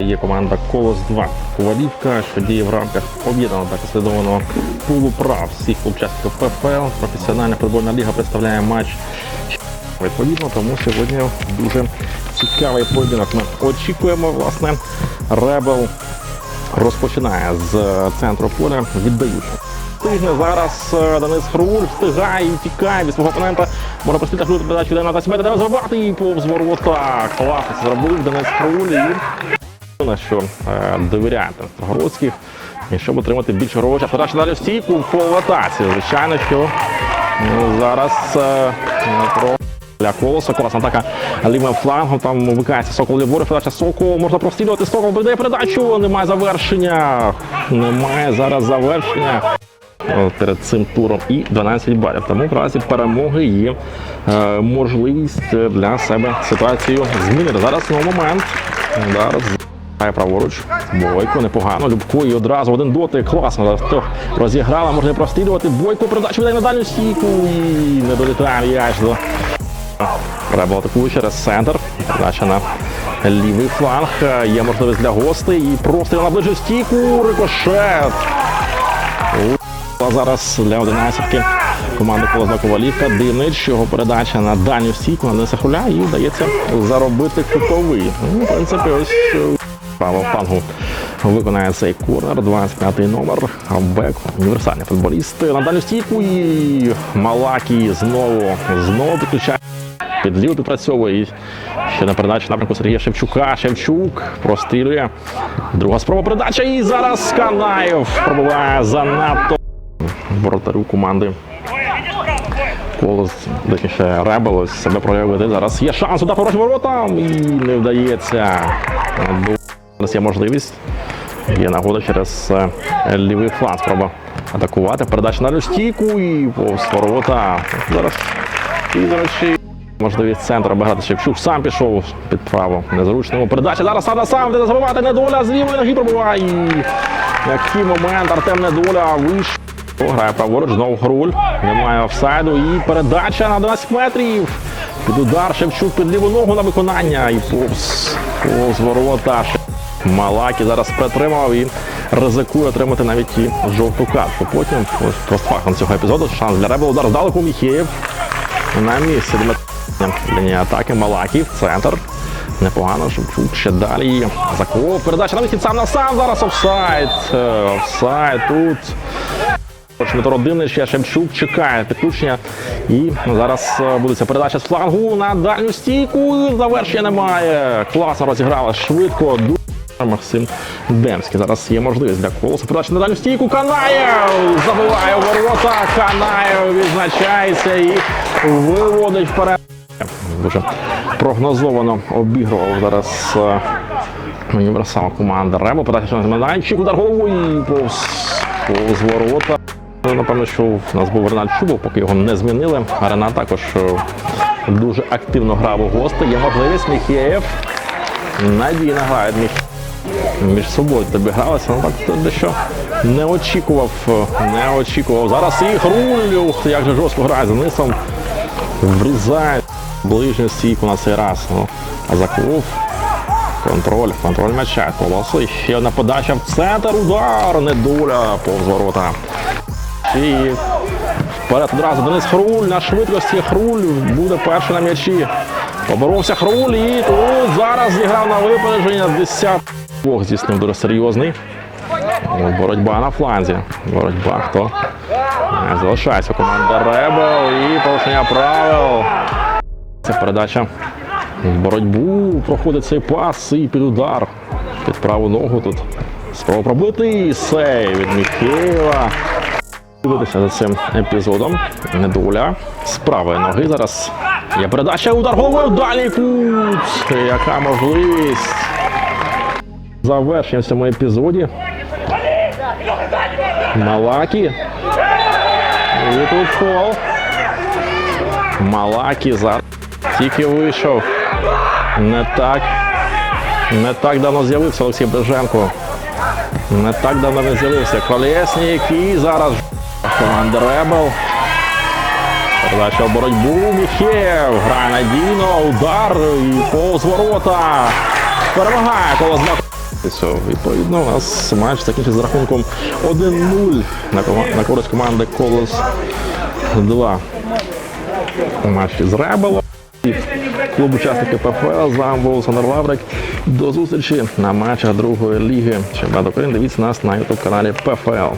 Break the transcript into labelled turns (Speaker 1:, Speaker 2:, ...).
Speaker 1: Є команда Колос 2 Ковалівка, що діє в рамках об'єднаного та консолідованого пулу прав всіх учасників ПФЛ. Професіональна футбольна ліга представляє матч. Відповідно, тому сьогодні дуже цікавий поєдинок. Ми очікуємо, власне, Ребел розпочинає з центру поля, віддаючи. Встигне зараз е, Денис Хруль, встигає і тікає від свого опонента. Може простити жути передачу йде на 20 метрів, треба зробити і повз ворота. Зробив Денис Хруль. І на що е, довіряє Городських. І щоб отримати більше грошей. Передача далі в стійку в. Звичайно, що ну, зараз е, про для колоса, класна атака лівим флангом, там вмикається Сокол ліворуч, передача Сокол, можна прострілювати, Сокол передає передачу, немає завершення, немає зараз завершення перед цим туром і 12 балів. Тому в разі перемоги є е, можливість для себе ситуацію змінити. Зараз на момент. Зараз Грає праворуч. Бойко непогано. Любко і одразу один дотик. Класно. Розіграла, можна прострілювати. Бойко передачу віддає на дальню стійку і не долітає м'яч до Ребел атакує через центр. Передача на лівий фланг. Є можливість для гостей. І простріл на ближню стійку. Рикошет. А зараз для одинадцятки команди Колозна Ковалівка. Дивнич, його передача на дальню стійку на Дениса Хуля і вдається заробити кутовий. Ну, в принципі, ось е, право флангу виконає цей корнер. 25-й номер. Бек, універсальний футболіст. На дальню стійку і Малакі знову знову підключає. Підлів підпрацьовує і ще на передачі напрямку Сергія Шевчука. Шевчук прострілює. Друга спроба передача. І зараз Канаєв пробуває занадто воротарю команди. Колос, точніше, Ребел ось себе проявити. Зараз є шанс удар по воротам і не вдається. Зараз є можливість. Є нагода через е, лівий фланг. Спроба атакувати. Передача на стійку і повз ворота. Зараз і, до можливість центра обіграти Шевчук. Сам пішов під право. Незручно передача. Зараз сам сам, де забивати недоля з лівої ноги пробиває. І Який момент Артем Недоля вийшов. Грає праворуч, знову Груль. Немає офсайду. І передача на 11 метрів. Під удар Шевчук під ліву ногу на виконання. І повз, повз ворота. Малакі зараз притримав і ризикує отримати навіть і жовту картку. Потім ось постфактом цього епізоду шанс для Ребел. Удар здалеку Міхеєв. На місці. Лінія атаки Малакі в центр. Непогано, Шевчук ще далі. Заков. Передача на вихід сам на сам. Зараз офсайд. Е, Офсайд тут. Дмитро Дивнич, ще Шевчук чекає підключення. І зараз е, буде ця передача з флангу на дальню стійку. Завершення немає. Класно розіграла швидко. Максим Демський. Зараз є можливість для колоса. Передача на дальню стійку. Канаєв забиває ворота. Канаєв відзначається і виводить вперед. Дуже прогнозовано обігрував зараз е, універсал команда Ребо. Передача на майданчик, удар головою повз, повз ворота. Ну, Напевно, що в нас був Ренат Чубов, поки його не змінили. Ренат також е, дуже активно грав у гости. Є можливість Міхєєв. Надійно грає. Між собою тобі гралися, ну так то дещо не очікував, е, не очікував. Зараз і Хруль, як же жорстко грає за нисом. Врізає ближню стійку на цей раз. Ну, а Заклов. Контроль, контроль м'яча. Колоси. Ще одна подача в центр. Удар. Недоля повз ворота. І вперед одразу Денис Хруль на швидкості. Хруль буде перший на м'ячі. Поборовся Хруль і тут зараз зіграв на випередження з 10. Бог здійснив дуже серйозний. Боротьба на фланзі. Боротьба хто? Залишається команда Ребел і порушення правил. Це передача боротьбу. Проходить цей пас і під удар. Під праву ногу тут. Спроба пробити і сейв від Міхеєва. Дивитися за цим епізодом. Недоля з правої ноги зараз. Є передача удар головою в дальній кут. Яка можливість? Завершення в цьому епізоді. Малакі. І тут фол. Малакі зараз тільки вийшов. Не так. Не так давно з'явився Олексій Бриженко. Не так давно він з'явився. Колєснік і зараз команда Ребел. Передача в боротьбу. Міхєв. Грає надійно. Удар і повз ворота. Перемагає колос 2. Відповідно, у нас матч закінчить з рахунком 1-0 на, користь команди Колос 2. У матчі з Ребелом. Клуб учасники ПФЛ з вами був Олександр Лаврик. До зустрічі на матчах другої ліги. Чемпіонат України. Дивіться нас на YouTube каналі ПФЛ.